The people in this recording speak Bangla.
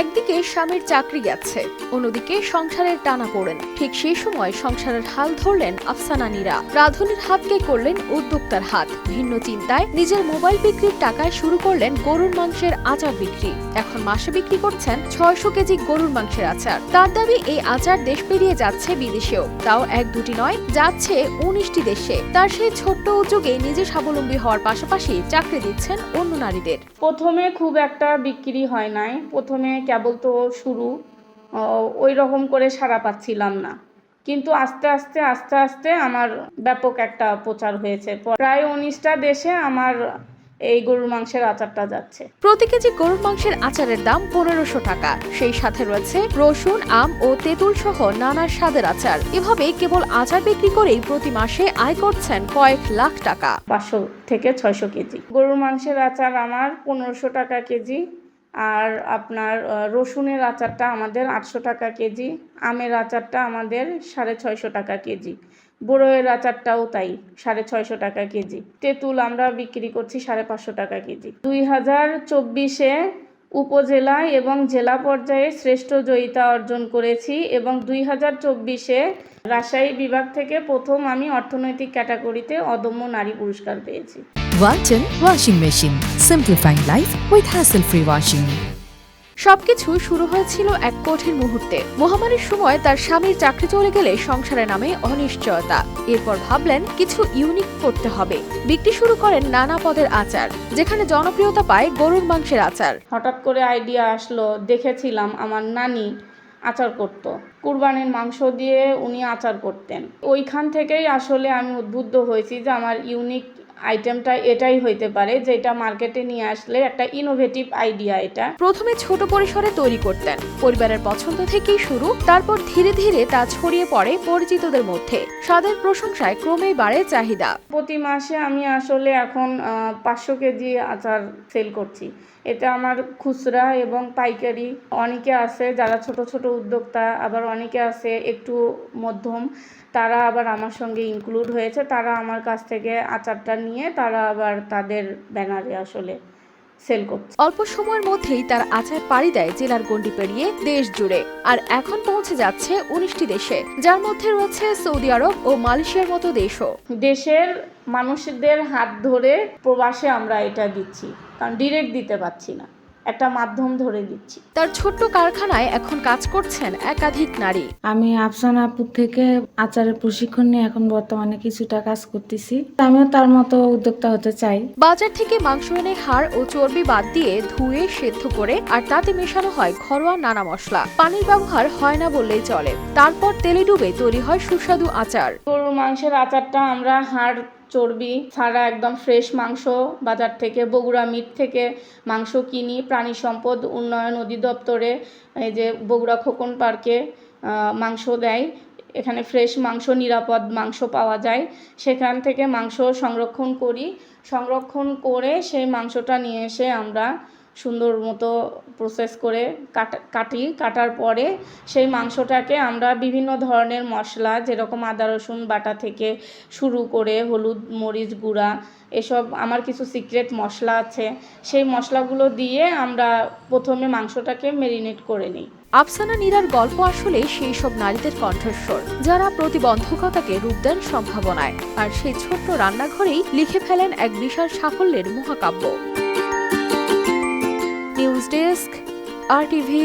একদিকে স্বামীর চাকরি গেছে, অন্যদিকে সংসারের টানা পড়েন। ঠিক সেই সময় সংসারের হাল ধরলেন আফসানা নীরা রাধুনির হাতকে করলেন উদ্যোক্তার হাত। ভিন্ন চিন্তায় নিজের মোবাইল বিক্রির টাকায় শুরু করলেন গরুর মাংসের আচার বিক্রি। এখন মাসে বিক্রি করছেন ছয়শো কেজি গরুর মাংসের আচার। তার দাবি, এই আচার দেশ পেরিয়ে যাচ্ছে বিদেশেও। তাও এক দুটি নয়, যাচ্ছে উনিশটি দেশে। তার সেই ছোট্ট উদ্যোগে নিজে স্বাবলম্বী হওয়ার পাশাপাশি চাকরি দিচ্ছেন অন্য নারীদের। প্রথমে খুব একটা বিক্রি হয় নাই। প্রথমে কেবল তো শুরু ওই রকম করে সারা পাচ্ছিলাম না। কিন্তু আস্তে আস্তে আস্তে আস্তে আমার ব্যাপক একটা প্রচার হয়েছে। প্রায় উনিশটা দেশে আমার এই গরুর মাংসের আচারটা যাচ্ছে। প্রতি কেজি গরুর মাংসের আচারের দাম পনেরোশো টাকা। সেই সাথে রয়েছে রসুন আম ও তেঁতুল সহ নানা স্বাদের আচার। এভাবে কেবল আচার বিক্রি করেই প্রতি মাসে আয় করছেন কয়েক লাখ টাকা। পাঁচশো থেকে ছয়শো কেজি। গরুর মাংসের আচার আমার পনেরোশো টাকা কেজি। আর আপনার রসুনের আচারটা আমাদের আটশো টাকা কেজি, আমের আচারটা আমাদের সাড়ে ছয়শো টাকা কেজি, বড়ইয়ের আচারটাও তাই সাড়ে ছয়শো টাকা কেজি। তেঁতুল আমরা বিক্রি করছি সাড়ে পাঁচশো টাকা কেজি। দুই হাজার চব্বিশে উপজেলা এবং জেলা পর্যায়ে শ্রেষ্ঠ জয়িতা অর্জন করেছি এবং দুই হাজার চব্বিশে রাজশাহী বিভাগ থেকে প্রথম আমি অর্থনৈতিক ক্যাটাগরিতে অদম্য নারী পুরস্কার পেয়েছি। Walton Washing Machine. Simplifying life with hassle-free washing সবকিছু শুরু হয়েছিল এক কঠিন মুহূর্তে। মহামারীর সময় তার স্বামীর চাকরি চলে গেলে সংসারে নামে অনিশ্চয়তা। এরপর ভাবলেন কিছু ইউনিক করতে হবে। বিক্রি শুরু করেন নানা পদের আচার যেখানে জনপ্রিয়তা পায় গরুর মাংসের আচার। হঠাৎ করে আইডিয়া আসলো দেখেছিলাম আমার নানি আচার করত। কুরবানির মাংস দিয়ে উনি আচার করতেন। ওইখান থেকেই আসলে আমি উদ্বুদ্ধ হয়েছি যে আমার ইউনিক আইটেমটা এটাই হইতে পারে যে এটা মার্কেটে নিয়ে আসলে একটা ইনোভেটিভ আইডিয়া এটা। প্রথমে ছোট পরিসরে তৈরি করতেন। পরিবারের পছন্দ থেকেই শুরু তারপর ধীরে ধীরে তা ছড়িয়ে পড়ে পরিচিতদের মধ্যে। স্বাদের প্রশংসায় ক্রমেই বাড়ে চাহিদা। প্রতি মাসে আমি আসলে এখন পাঁচশো কেজি আচার সেল করছি। এটা আমার খুচরা এবং পাইকারি। অনেকে আছে যারা ছোট ছোট উদ্যোক্তা আবার অনেকে আছে একটু মধ্যম। তারা আবার আমার সঙ্গে ইনক্লুড হয়েছে। তারা আমার কাছ থেকে আচারটা নিয়ে তারা আবার তাদের ব্যানারে আসলে সেল করছে। অল্প সময়ের মধ্যেই তার আচার পাড়ি দেয় জেলার গণ্ডি পেরিয়ে দেশ জুড়ে। আর এখন পৌঁছে যাচ্ছে উনিশটি দেশে যার মধ্যে রয়েছে সৌদি আরব ও মালয়েশিয়ার মতো দেশও। দেশের মানুষদের হাত ধরে প্রবাসে আমরা এটা দিচ্ছি কারণ ডিরেক্ট দিতে পারছি না। একটা মাধ্যম ধরে দিচ্ছি তার ছোট্ট কারখানায় এখন কাজ করছেন একাধিক নারী। আমি আফসান আফসানাপুর থেকে আচারের প্রশিক্ষণ নিয়ে এখন বর্তমানে কিছুটা কাজ করতেছি। আমিও তার মতো উদ্যোক্তা হতে চাই। বাজার থেকে মাংস এনে হাড় ও চর্বি বাদ দিয়ে ধুয়ে সেদ্ধ করে আর তাতে মেশানো হয় ঘরোয়া নানা মশলা। পানির ব্যবহার হয় না বললেই চলে। তারপর তেলে ডুবে তৈরি হয় সুস্বাদু আচার। গরুর মাংসের আচারটা আমরা হাড় চর্বি ছাড়া একদম ফ্রেশ মাংস বাজার থেকে, বগুড়া মিট থেকে মাংস কিনি, প্রাণী সম্পদ উন্নয়ন অধিদপ্তরে এই যে বগুড়া খোকন পার্কে মাংস দেয়। এখানে ফ্রেশ মাংস, নিরাপদ মাংস পাওয়া যায়। সেখান থেকে মাংস সংরক্ষণ করি। সংরক্ষণ করে সেই মাংসটা নিয়ে এসে আমরা সুন্দর মতো প্রসেস করে কাটা, কাটি, কাটার পরে সেই মাংসটাকে আমরা বিভিন্ন ধরনের মশলা, যেরকম আদা, রসুন, বাটা থেকে শুরু করে হলুদ, মরিচ গুঁড়া, এসব আমার কিছু সিক্রেট মশলা আছে, সেই মশলাগুলো দিয়ে আমরা প্রথমে মাংসটাকে মেরিনেট করে নিই। আফসানা নীরার গল্প আসলে সেই সব নারীদের কণ্ঠস্বর, যারা প্রতিবন্ধকতাকে রূপ দেন সম্ভাবনায়। আর সেই ছোট্ট রান্নাঘরেই লিখে ফেলেন এক বিশাল সাফল্যের মহাকাব্য। নিউজ ডেস্ক আর টিভি